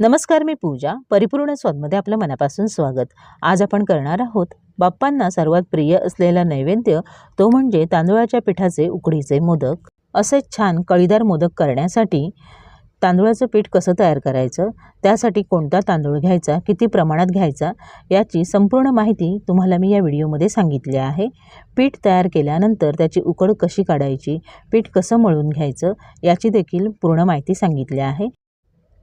नमस्कार मी पूजा परिपूर्ण स्वादमध्ये आपलं मनापासून स्वागत. आज आपण करणार आहोत बाप्पांना सर्वात प्रिय असलेला नैवेद्य तो म्हणजे तांदूळाच्या पिठाचे उकडीचे मोदक. असे छान कळीदार मोदक करण्यासाठी तांदूळाचं पीठ कसं तयार करायचं त्यासाठी कोणता तांदूळ घ्यायचा किती प्रमाणात घ्यायचा याची संपूर्ण माहिती तुम्हाला मी या व्हिडिओमध्ये सांगितली आहे. पीठ तयार केल्यानंतर त्याची उकड कशी काढायची पीठ कसं मळून घ्यायचं याची देखील पूर्ण माहिती सांगितली आहे.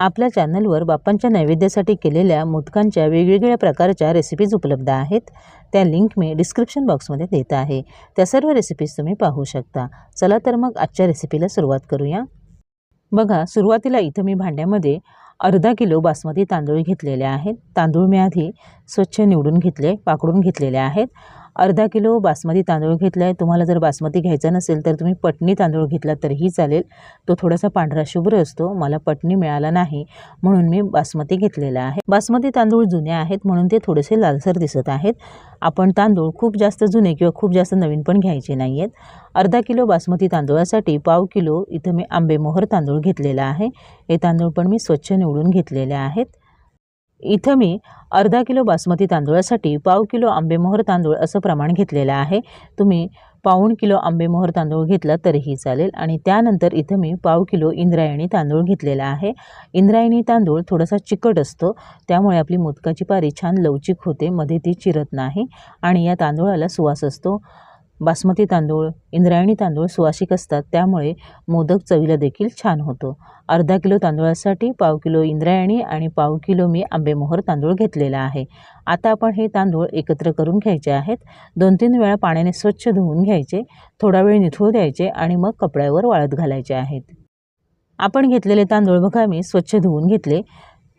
आपल्या चॅनलवर बाप्पांच्या नैवेद्यासाठी केलेल्या मोदकांच्या वेगवेगळ्या प्रकारच्या रेसिपीज उपलब्ध आहेत. त्या लिंक मी डिस्क्रिप्शन बॉक्समध्ये देत आहे. त्या सर्व रेसिपीज तुम्ही पाहू शकता. चला तर मग आजच्या रेसिपीला सुरुवात करूया. बघा सुरुवातीला इथं मी भांड्यामध्ये अर्धा किलो बासमती तांदूळ घेतलेले आहेत. तांदूळ मी आधी स्वच्छ निवडून घेतले पाकडून घेतलेले आहेत. अर्धा किलो बासमती तांदूळ घेतला आहे तुम्हाला जर बासमती घ्यायचा नसेल तर तुम्ही पटणी तांदूळ घेतला तरीही चालेल. तो थोडासा पांढरा शुभ्र असतो. मला पटणी मिळाला नाही म्हणून मी बासमती घेतलेला आहे. बासमती तांदूळ जुने आहेत म्हणून ते थोडेसे लालसर दिसत आहेत. आपण तांदूळ खूप जास्त जुने किंवा खूप जास्त नवीन पण घ्यायचे नाही आहेत अर्धा किलो बासमती तांदूळासाठी पाव किलो इथं मी आंबेमोहर तांदूळ घेतलेला आहे. हे तांदूळ पण मी स्वच्छ निवडून घेतलेले आहेत. इथं मी अर्धा किलो बासमती तांदूळासाठी पाव किलो आंबेमोहर तांदूळ असं प्रमाण घेतलेलं आहे. तुम्ही पाऊण किलो आंबेमोहर तांदूळ घेतला तरीही चालेल. आणि त्यानंतर इथं मी पाव किलो इंद्रायणी तांदूळ घेतलेला आहे. इंद्रायणी तांदूळ थोडासा चिकट असतो. त्यामुळे आपली मोदकाची पारी छान लवचिक होते. मध्ये ती चिरत नाही. आणि या तांदूळाला सुवास असतो. बासमती तांदूळ इंद्रायणी तांदूळ सुवासिक असतात. त्यामुळे मोदक चवीला देखील छान होतो. अर्धा किलो तांदूळासाठी पाव किलो इंद्रायणी आणि पाव किलो मी आंबेमोहर तांदूळ घेतलेला आहे. आता आपण हे तांदूळ एकत्र करून घ्यायचे आहेत. दोन तीन वेळा पाण्याने स्वच्छ धुवून घ्यायचे थोडा वेळ निथळू द्यायचे आणि मग कपड्यावर वाळत घालायचे आहेत. आपण घेतलेले तांदूळ बघा मी स्वच्छ धुवून घेतले.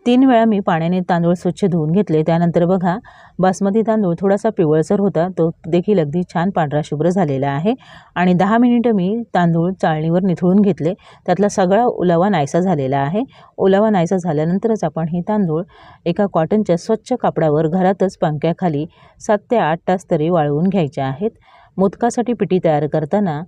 तीन वेळा मी पाण्याने तांदूळ स्वच्छ धुवून घेतले. त्यानंतर बघा बासमती तांदूळ थोडासा पिवळसर होता. तो देखील अगदी छान पांढरा शुभ्र झालेला आहे. आणि दहा मिनिटं मी तांदूळ चाळणीवर निथळून घेतले. त्यातला सगळा ओलावा नायसा झालेला आहे. ओलावा नायसा झाल्यानंतरच आपण हे तांदूळ एका कॉटनच्या स्वच्छ कापडावर घरातच पंख्याखाली सात ते आठ तास तरी वाळवून घ्यायचे आहेत. मोदकासाठी पिठी तयार करताना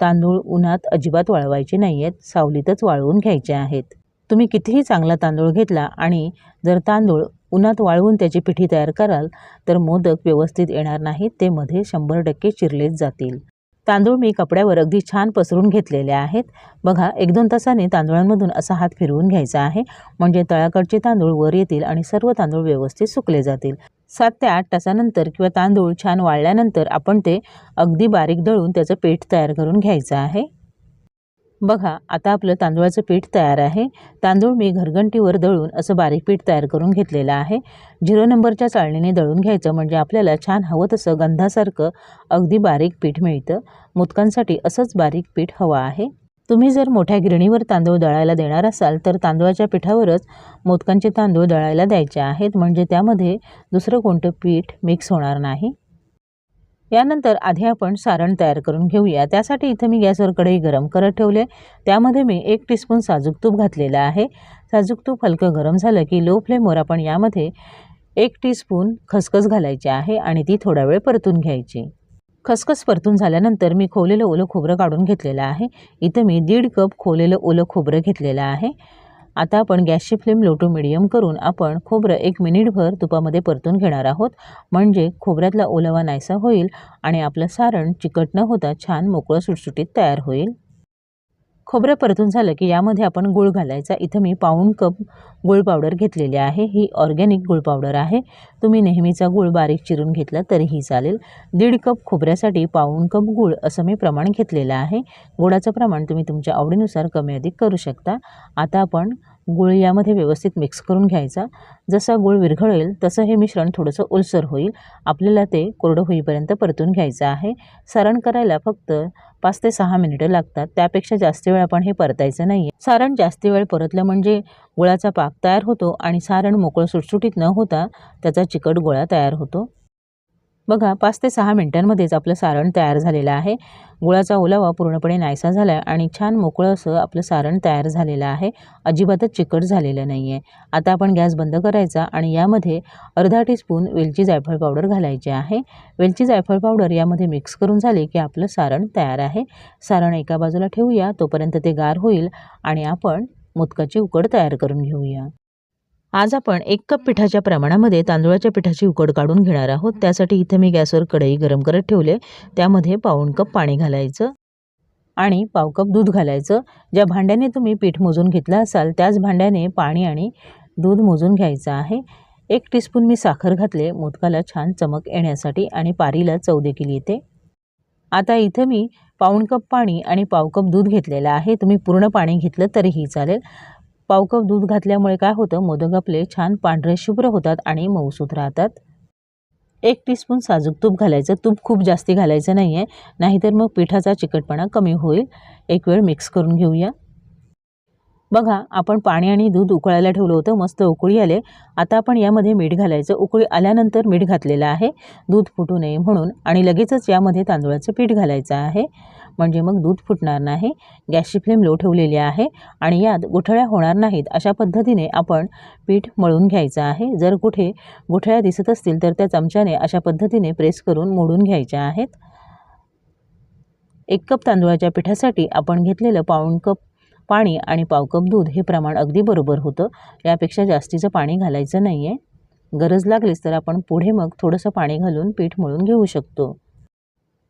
तांदूळ उन्हात अजिबात वाळवायचे नाही आहेत सावलीतच वाळवून घ्यायचे आहेत. तुम्ही कितीही चांगला तांदूळ घेतला आणि जर तांदूळ उन्हात वाळवून त्याची पिठी तयार कराल तर मोदक व्यवस्थित येणार नाहीत ते मध्ये शंभर टक्के चिरलेच जातील. तांदूळ मी कपड्यावर अगदी छान पसरून घेतलेले आहेत. बघा एक दोन तासाने तांदूळांमधून असा हात फिरवून घ्यायचा आहे. म्हणजे तळाकडचे तांदूळ वर येतील आणि सर्व तांदूळ व्यवस्थित सुकले जातील. सात ते आठ तासानंतर किंवा तांदूळ छान वाळल्यानंतर आपण ते अगदी बारीक दळून त्याचं पीठ तयार करून घ्यायचं आहे. बघा आता आपलं तांदूळाचं पीठ तयार आहे. तांदूळ मी घरघंटीवर दळून असं बारीक पीठ तयार करून घेतलेलं आहे. झिरो नंबरच्या चाळणीने दळून घ्यायचं म्हणजे आपल्याला छान हवं तसं गंधासारखं अगदी बारीक पीठ मिळतं. मोदकांसाठी असंच बारीक पीठ हवं आहे. तुम्ही जर मोठ्या गिरणीवर तांदूळ दळायला देणार असाल तर तांदूळाच्या पिठावरच मोदकांचे तांदूळ दळायला द्यायचे आहेत. म्हणजे त्यामध्ये दुसरं कोणतं पीठ मिक्स होणार नाही. यानंतर आधी आपण सारण तयार करून घेऊया. त्यासाठी इथं मी गॅसवर कढई गरम करत ठेवले. त्यामध्ये मी एक टीस्पून साजूक तूप घातलेलं आहे. साजूक तूप हलकं गरम झालं की लो फ्लेमवर आपण यामध्ये एक टीस्पून खसखस घालायची आहे आणि ती थोडा वेळ परतून घ्यायची. खसखस परतून झाल्यानंतर मी खोवलेलं ओलं खोबरं काढून घेतलेलं आहे. इथं मी दीड कप खोवलेलं ओलं खोबरं घेतलेलं आहे. आता आपण गॅसची फ्लेम लो टू मिडियम करून आपण खोबरं एक मिनिटभर तुपामध्ये परतून घेणार आहोत. म्हणजे खोबऱ्यातला ओलावा नाहीसा होईल आणि आपलं सारण चिकट न होता छान मोकळं सुटसुटीत तयार होईल. खोबरं परतून झालं की यामध्ये आपण गूळ घालायचा. इथं मी पाऊण कप गूळ पावडर घेतलेली आहे. ही ऑर्गॅनिक गूळ पावडर आहे. तुम्ही नेहमीचा गूळ बारीक चिरून घेतला तरीही चालेल. दीड कप खोबऱ्यासाठी पाऊण कप गूळ असं मी प्रमाण घेतलेलं आहे. गुळाचं प्रमाण तुम्ही तुमच्या आवडीनुसार कमी अधिक करू शकता. आता आपण गूळ यामध्ये व्यवस्थित मिक्स करून घ्यायचा. जसा गूळ विरघळेल तसं हे मिश्रण थोडंसं ओलसर होईल. आपल्याला ते कोरडं होईपर्यंत परतून घ्यायचं आहे. सारण करायला फक्त पाच ते सहा मिनिटं लागतात. त्यापेक्षा जास्त वेळ आपण हे परतायचं नाही आहे सारण जास्त वेळ परतलं म्हणजे गुळाचा पाक तयार होतो आणि सारण मोकळं सुटसुटीत न होता त्याचा चिकट गोळा तयार होतो. बघा पाच ते सहा मिनटांमध्येच आपलं सारण तयार झालेलं आहे. गुळाचा ओलावा पूर्णपणे नाहीसा झाला आहे आणि छान मोकळं असं आपलं सारण तयार झालेलं आहे. अजिबातच चिकट झालेलं नाही आहे आता आपण गॅस बंद करायचा आणि यामध्ये अर्धा टीस्पून वेलची जायफळ पावडर घालायची आहे. वेलची जायफळ पावडर यामध्ये मिक्स करून झाले की आपलं सारण तयार आहे. सारण एका बाजूला ठेवूया तोपर्यंत ते गार होईल आणि आपण मोदकाची उकड तयार करून घेऊया. आज आपण एक कप पिठाच्या प्रमाणामध्ये तांदूळाच्या पिठाची उकड काढून घेणार आहोत. त्यासाठी इथे मी गॅसवर कढई गरम करत ठेवले. त्यामध्ये पाऊण कप पाणी घालायचं आणि पाव कप दूध घालायचं. ज्या भांड्याने तुम्ही पीठ मोजून घेतलं असाल त्याच भांड्याने पाणी आणि दूध मोजून घ्यायचं आहे. एक टीस्पून मी साखर घातले. मोदकाला छान चमक येण्यासाठी आणि पारीला चव देखील येते. आता इथं मी पाऊण कप पाणी आणि पाव कप दूध घेतलेलं आहे. तुम्ही पूर्ण पाणी घेतलं तरीही चालेल. पाव कप दूध घातल्यामुळे काय होतं? मोदक आपले छान पांढरे शुभ्र होतात आणि मऊसूत राहतात. एक टीस्पून साजूक तूप घालायचं. तूप खूप जास्ती घालायचं नाही आहे नाहीतर मग पिठाचा चिकटपणा कमी होईल. एक वेळ मिक्स करून घेऊया. बघा आपण पाणी आणि दूध उकळायला ठेवलं होतं. मस्त उकळी आले. आता आपण यामध्ये मीठ घालायचं. उकळी आल्यानंतर मीठ घातलेलं आहे. दूध फुटू नये म्हणून आणि लगेचच यामध्ये तांदूळाचं पीठ घालायचं आहे. म्हणजे मग दूध फुटणार नाही. गॅसची फ्लेम लो ठेवलेली आहे आणि यात गुठळ्या होणार नाहीत अशा पद्धतीने आपण पीठ मळून घ्यायचं आहे. जर कुठे गुठळ्या दिसत असतील तर त्या चमच्याने अशा पद्धतीने प्रेस करून मोडून घ्यायच्या आहेत. एक कप तांदूळाच्या पिठासाठी आपण घेतलेलं पाऊण कप पाणी आणि पाव कप दूध हे प्रमाण अगदी बरोबर होतं. यापेक्षा जास्तीचं पाणी घालायचं नाही आहे गरज लागलीच तर आपण पुढे मग थोडंसं पाणी घालून पीठ मळून घेऊ शकतो.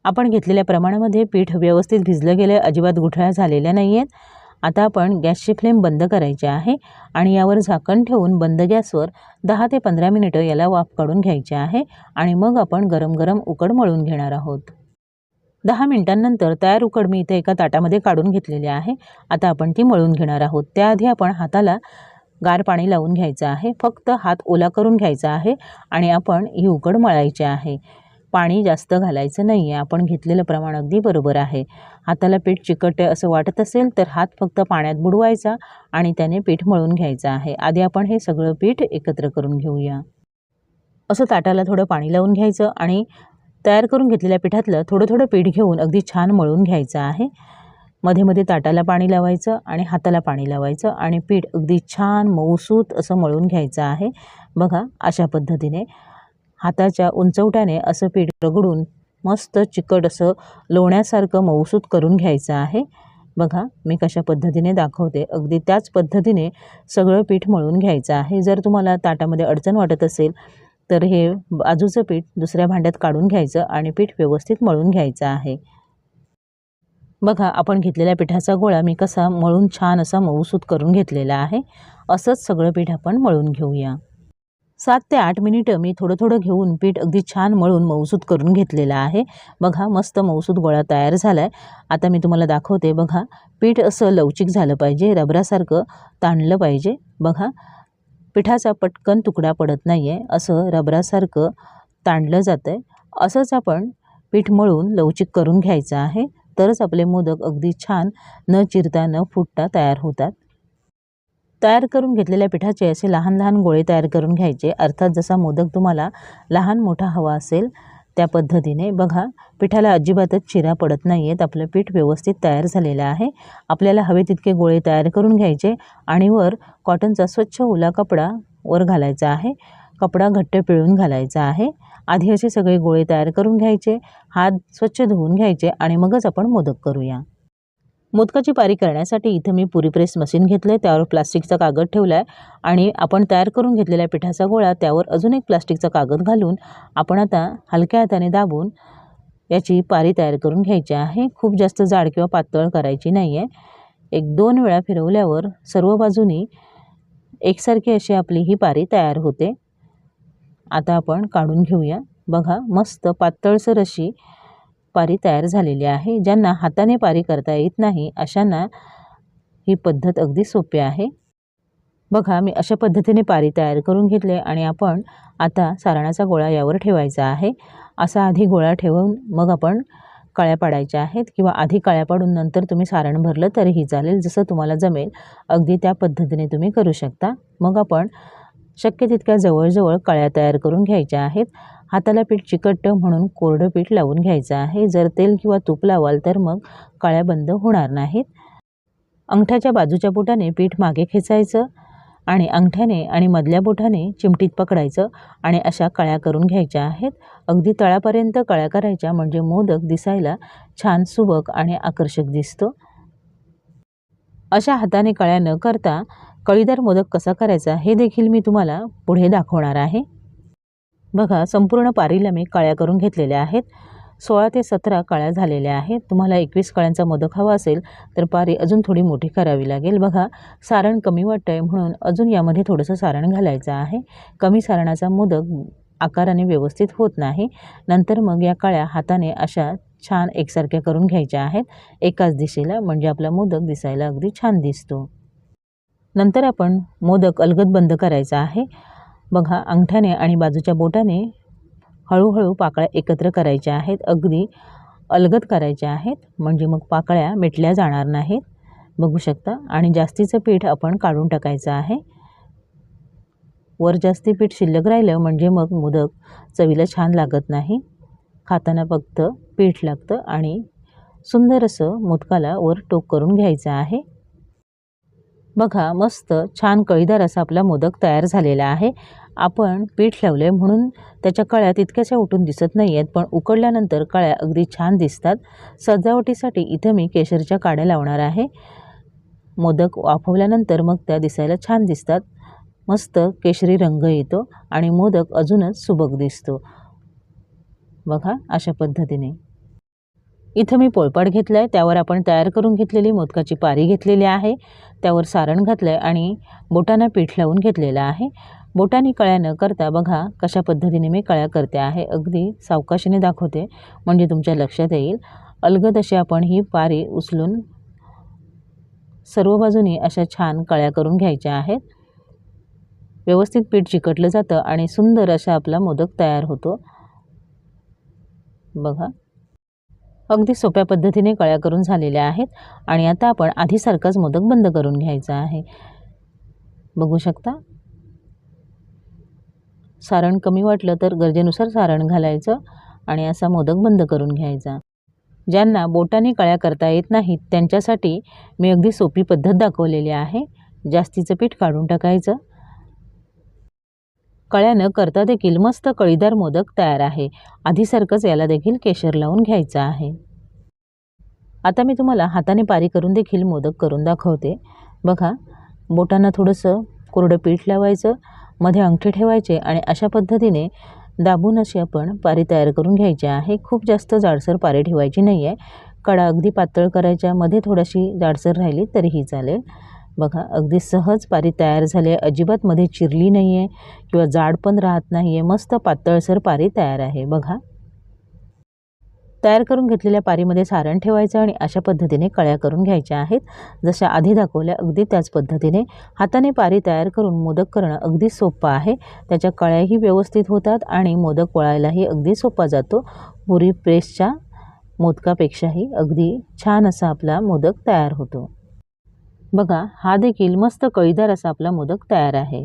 आपण घेतलेल्या प्रमाणामध्ये पीठ व्यवस्थित भिजलं गेलं अजिबात गुठळ्या झालेल्या नाही आहेत आता आपण गॅसची फ्लेम बंद करायची आहे आणि यावर झाकण ठेवून बंद गॅसवर दहा ते पंधरा मिनिटं याला वाफ काढून घ्यायचे आहे आणि मग आपण गरम गरम उकड मळून घेणार आहोत. दहा मिनिटांनंतर तयार उकड मी इथे एका ताटामध्ये काढून घेतलेली आहे. आता आपण ती मळून घेणार आहोत. त्याआधी आपण हाताला गार पाणी लावून घ्यायचं आहे. फक्त हात ओला करून घ्यायचा आहे आणि आपण ही उकड मळायची आहे. पाणी जास्त घालायचं नाही आहे आपण घेतलेलं प्रमाण अगदी बरोबर आहे. हाताला पीठ चिकट असं वाटत असेल तर हात फक्त पाण्यात बुडवायचा आणि त्याने पीठ मळून घ्यायचं आहे. आधी आपण हे सगळं पीठ एकत्र करून घेऊया. असं ताटाला थोडं पाणी लावून घ्यायचं आणि तयार करून घेतलेल्या पिठातलं थोडं थोडं पीठ घेऊन अगदी छान मळून घ्यायचं आहे. मध्ये मध्ये ताटाला पाणी लावायचं आणि हाताला पाणी लावायचं आणि पीठ अगदी छान मऊसूत असं मळून घ्यायचं आहे. बघा अशा पद्धतीने हाताच्या उंचवट्याने असं पीठ रगडून मस्त चिकट असं लोण्यासारखं मऊसूत करून घ्यायचं आहे. बघा मी कशा पद्धतीने दाखवते. अगदी त्याच पद्धतीने सगळं पीठ मळून घ्यायचं आहे. जर तुम्हाला ताटामध्ये अडचण वाटत असेल तर हे बाजूचं पीठ दुसऱ्या भांड्यात काढून घ्यायचं आणि पीठ व्यवस्थित मळून घ्यायचं आहे. बघा आपण घेतलेल्या पिठाचा गोळा मी कसा मळून छान असा मऊसूत करून घेतलेला आहे. असंच सगळं पीठ आपण मळून घेऊया. सात ते आठ मिनिटं मी थोडं थोडं घेऊन पीठ अगदी छान मळून मऊसूद करून घेतलेलं आहे. बघा मस्त मऊसूद गोळा तयार झाला आहे आता मी तुम्हाला दाखवते बघा. पीठ असं लवचिक झालं पाहिजे रबरासारखं ताणलं पाहिजे. बघा पिठाचा पटकन तुकडा पडत नाही आहे असं रबरासारखं ताणलं जातं आहे असंच आपण पीठ मळून लवचिक करून घ्यायचं आहे. तरच आपले मोदक अगदी छान न चिरता न फुटता तयार होतात. तयार करून घेतलेल्या पिठाचे असे लहान लहान गोळे तयार करून घ्यायचे. अर्थात जसा मोदक तुम्हाला लहान मोठा हवा असेल त्या पद्धतीने. बघा पिठाला अजिबातच चिरा पडत नाही आहेत आपलं पीठ व्यवस्थित तयार झालेलं आहे. आपल्याला हवे तितके गोळे तयार करून घ्यायचे आणि वर कॉटनचा स्वच्छ ओला कपडा वर घालायचा आहे. कपडा घट्ट पिळून घालायचा आहे. आधी असे सगळे गोळे तयार करून घ्यायचे. हात स्वच्छ धुवून घ्यायचे आणि मगच आपण मोदक करूया. मोदकाची पारी करण्यासाठी इथं मी पुरी प्रेस मशीन घेतलं आहे त्यावर प्लास्टिकचा कागद ठेवला आहे आणि आपण तयार करून घेतलेल्या पिठाचा गोळा त्यावर अजून एक प्लास्टिकचा कागद घालून आपण आता हलक्या हाताने दाबून याची पारी तयार करून घ्यायची आहे. खूप जास्त जाड किंवा पातळ करायची नाही आहे एक दोन वेळा फिरवल्यावर सर्व बाजूनी एकसारखी अशी आपली ही पारी तयार होते. आता आपण काढून घेऊया. बघा मस्त पातळसर अशी पारी तयार झालेली आहे. ज्यांना हाताने पारी करता येत नाही अशांना ही पद्धत अगदी सोपी आहे. बघा मी अशा पद्धतीने पारी तयार करून घेतले आणि आपण आता सारणाचा गोळा यावर ठेवायचा आहे. असा आधी गोळा ठेवून मग आपण कळ्या पाडायच्या आहेत किंवा आधी कळ्या पाडून नंतर तुम्ही सारण भरलं तरीही चालेल जसं तुम्हाला जमेल. अगदी त्या पद्धतीने तुम्ही करू शकता. मग आपण शक्य तितक्या जवळजवळ कळ्या तयार करून घ्यायच्या आहेत. हाताला पीठ चिकट म्हणून कोरडं पीठ लावून घ्यायचं आहे. जर तेल किंवा तूप लावाल तर मग कळ्या बंद होणार नाहीत. अंगठ्याच्या बाजूच्या बोटाने पीठ मागे खेचायचं आणि अंगठ्याने आणि मधल्या बोटाने चिमटीत पकडायचं आणि अशा कळ्या करून घ्यायच्या आहेत. अगदी तळापर्यंत कळ्या करायच्या म्हणजे मोदक दिसायला छान सुबक आणि आकर्षक दिसतो. अशा हाताने कळ्या न करता कळीदार मोदक कसा करायचा हे देखील मी तुम्हाला पुढे दाखवणार आहे. बघा संपूर्ण पारीला मी काळ्या करून घेतलेल्या आहेत. सोळा ते सतरा काळ्या झालेल्या आहेत. तुम्हाला एकवीस काळ्यांचा मोदक हवा असेल तर पारी अजून थोडी मोठी करावी लागेल. बघा सारण कमी वाटतं आहे म्हणून अजून यामध्ये थोडंसं सारण घालायचं आहे. कमी सारणाचा मोदक आकाराने व्यवस्थित होत नाही. नंतर मग या काळ्या हाताने अशा छान एकसारख्या करून घ्यायच्या आहेत. एकाच दिशेला म्हणजे आपला मोदक दिसायला अगदी छान दिसतो. नंतर आपण मोदक अलगद बंद करायचा आहे. बघा अंगठ्याने आणि बाजूच्या बोटाने हळूहळू पाकळ्या एकत्र करायच्या आहेत. अगदी अलगद करायच्या आहेत. म्हणजे मग पाकळ्या मिटल्या जाणार नाहीत. बघू शकता. आणि जास्तीचं पीठ आपण काढून टाकायचं आहे. वर जास्ती पीठ शिल्लक राहिलं म्हणजे मग मोदक चवीला छान लागत नाही. खाताना फक्त पीठ लागतं आणि सुंदर असं मोदकाला वर टोक करून घ्यायचं आहे. बघा मस्त छान कळीदार असा आपला मोदक तयार झालेला आहे. आपण पीठ लावलं आहे म्हणून त्याच्या कळ्या तितक्याशा उठून दिसत नाही आहेत पण उकडल्यानंतर कळ्या अगदी छान दिसतात. सजावटीसाठी इथं मी केशरच्या काड्या लावणार आहे. मोदक वाफवल्यानंतर मग त्या दिसायला छान दिसतात. मस्त केशरी रंग येतो आणि मोदक अजूनच सुबक दिसतो. बघा अशा पद्धतीने. इथं मी पोळपाट घेतलं आहे त्यावर आपण तयार करून घेतलेली मोदकाची पारी घेतलेली आहे त्यावर सारण घातलं आहे आणि बोटांना पीठ लावून घेतलेलं आहे. बोटाने कळ्या न करता बघा कशा पद्धतीने मी कळ्या करते आहे अगदी सावकाशीने दाखवते म्हणजे तुमच्या लक्षात येईल. अलगद अशी आपण ही पारी उचलून सर्व बाजूनी अशा छान कळ्या करून घ्यायच्या आहेत. व्यवस्थित पीठ चिकटलं जातं आणि सुंदर असा आपला मोदक तयार होतो. बघा. अगदी सोप्या पद्धतीने कळ्या करून झालेल्या आहेत आणि आता आपण आधीसारखाच मोदक बंद करून घ्यायचा आहे. बघू शकता? सारण कमी वाटलं तर गरजेनुसार सारण घालायचं आणि असा मोदक बंद करून घ्यायचा. ज्यांना बोटाने कळ्या करता येत नाहीत त्यांच्यासाठी मी अगदी सोपी पद्धत दाखवलेली आहे. जास्तीचं पीठ काढून टाकायचं. कळ्या न करता देखील मस्त कळीदार मोदक तयार आहे. आधीसारखंच याला देखील केशर लावून घ्यायचं आहे. आता मी तुम्हाला हाताने पारी करून देखील मोदक करून दाखवते. बघा बोटांना थोडंसं कोरडं पीठ लावायचं मध्ये अंगठे ठेवायचे आणि अशा पद्धतीने दाबून अशी आपण पारी तयार करून घ्यायची आहे. खूप जास्त जाडसर पारी ठेवायची नाही आहे कडा अगदी पातळ करायच्या मध्ये थोडीशी जाडसर राहिली तरीही चालेल. बघा अगदी सहज पारी तयार झाली आहे. अजिबात मध्ये चिरली नाही आहे किंवा जाड पण राहत नाही आहे. मस्त पातळसर पारी तयार आहे. बघा. तयार करून घेतलेल्या पारीमध्ये सारण ठेवायचं आणि अशा पद्धतीने कळ्या करून घ्यायच्या आहेत. जशा आधी दाखवल्या अगदी त्याच पद्धतीने हाताने पारी तयार करून मोदक करणं अगदी सोपं आहे. त्याच्या कळ्याही व्यवस्थित होतात आणि मोदक वळायलाही अगदी सोपा जातो. पुरी प्रेसच्या मोदकापेक्षाही अगदी छान असा आपला मोदक तयार होतो. बघा हा देखील मस्त कळीदार असा आपला मोदक तयार आहे.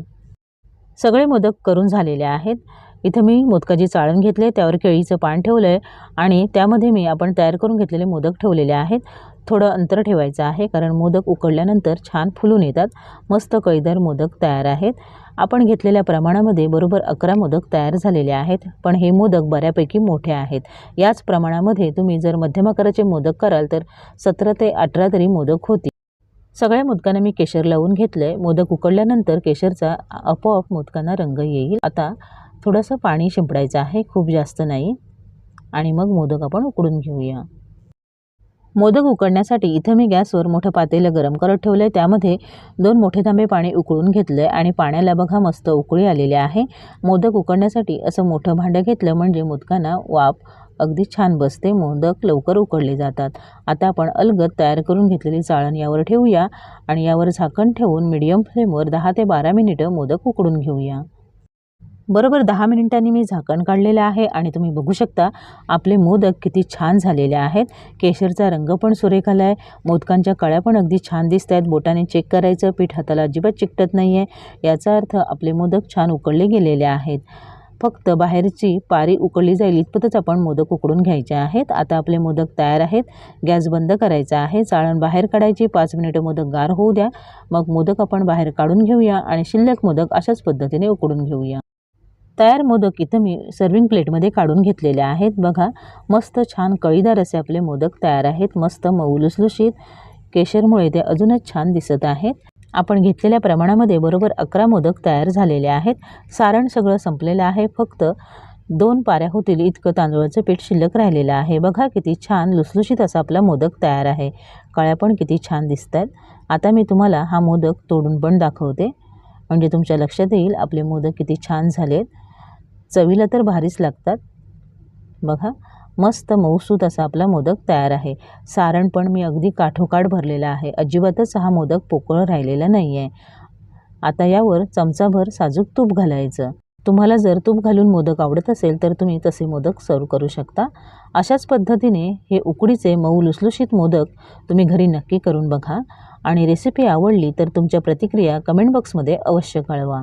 सगळे मोदक करून झालेले आहेत. इथं मी मोदकाची चाळण घेतले त्यावर केळीचं पान ठेवलं आहे आणि त्यामध्ये मी आपण तयार करून घेतलेले मोदक ठेवलेले आहेत. थोडं अंतर ठेवायचं आहे कारण मोदक उकडल्यानंतर छान फुलून येतात. मस्त कळीदार मोदक तयार आहेत. आपण घेतलेल्या प्रमाणामध्ये बरोबर अकरा मोदक तयार झालेले आहेत पण हे मोदक बऱ्यापैकी मोठे आहेत. याच प्रमाणामध्ये तुम्ही जर मध्यम आकाराचे मोदक कराल तर सतरा ते अठरा तरी मोदक होतील. सगळ्या मोदकांना मी केशर लावून घेतलं आहे मोदक उकडल्यानंतर केशरचा आपोआप मोदकांना रंग येईल. आता थोडंसं पाणी शिंपडायचं आहे खूप जास्त नाही. आणि मग मोदक आपण उकडून घेऊया. मोदक उकडण्यासाठी इथं मी गॅसवर मोठं पातेलं गरम करत ठेवलं आहे त्यामध्ये दोन मोठे तांबे पाणी उकळून घेतलं आहे आणि पाण्याला बघा मस्त उकळी आलेली आहे. मोदक उकडण्यासाठी असं मोठं भांडं घेतलं म्हणजे मोदकांना वाफ अगदी छान बसते मोदक लवकर उकडले जातात. आता आपण अलगद तयार करून घेतलेली चाळण यावर ठेवूया आणि यावर झाकण ठेवून मीडियम फ्लेमवर दहा ते बारा मिनिटं मोदक उकडून घेऊया. बरोबर दहा मिनिटांनी मी झाकण काढलेलं आहे आणि तुम्ही बघू शकता आपले मोदक किती छान झालेले आहेत. केशरचा रंग पण सुरेख आला आहे. मोदकांच्या कळ्या पण अगदी छान दिसत आहेत. बोटाने चेक करायचं पीठ हाताला अजिबात चिकटत नाही आहे याचा अर्थ आपले मोदक छान उकडले गेलेले आहेत. फक्त बाहेरची पारी उकळली जाईल इतपतच आपण मोदक उकडून घ्यायचे आहेत. आता आपले मोदक तयार आहेत. गॅस बंद करायचा आहे. चाळण बाहेर काढायची. पाच मिनिटं मोदक गार होऊ द्या. मग मोदक आपण बाहेर काढून घेऊया आणि शिल्लक मोदक अशाच पद्धतीने उकडून घेऊया. तयार मोदक इथं मी सर्विंग प्लेटमध्ये काढून घेतलेले आहेत. बघा मस्त छान कळीदार असे आपले मोदक तयार आहेत. मस्त मऊ लुसलुशीत. केशरमुळे ते अजूनच छान दिसत आहेत. आपण घेतलेल्या प्रमाणामध्ये बरोबर अकरा मोदक तयार झालेले आहेत. सारण सगळं संपलेलं आहे. फक्त दोन पाऱ्या होतील. इतकं तांदूळाचं पीठ शिल्लक राहिलेलं आहे. बघा किती छान लुसलुशीत असा आपला मोदक तयार आहे. कळ्या पण किती छान दिसत आहेत आता मी तुम्हाला हा मोदक तोडून पण दाखवते. म्हणजे तुमच्या लक्षात येईल आपले मोदक किती छान झालेत. चवीला तर भारीच लागतात. बघा. मस्त मऊसूत असा आपला मोदक तयार आहे. सारण पण मी अगदी काठोकाठ भरलेला आहे. अजिबातच हा मोदक पोकळ राहिलेला नाही आहे आता यावर चमचाभर साजूक तूप घालायचं. तुम्हाला जर तूप घालून मोदक आवडत असेल तर तुम्ही तसे मोदक सर्व करू शकता. अशाच पद्धतीने हे उकडीचे मऊ लुसलुशीत मोदक तुम्ही घरी नक्की करून बघा. आणि रेसिपी आवडली तर तुमच्या प्रतिक्रिया कमेंट बॉक्समध्ये अवश्य कळवा.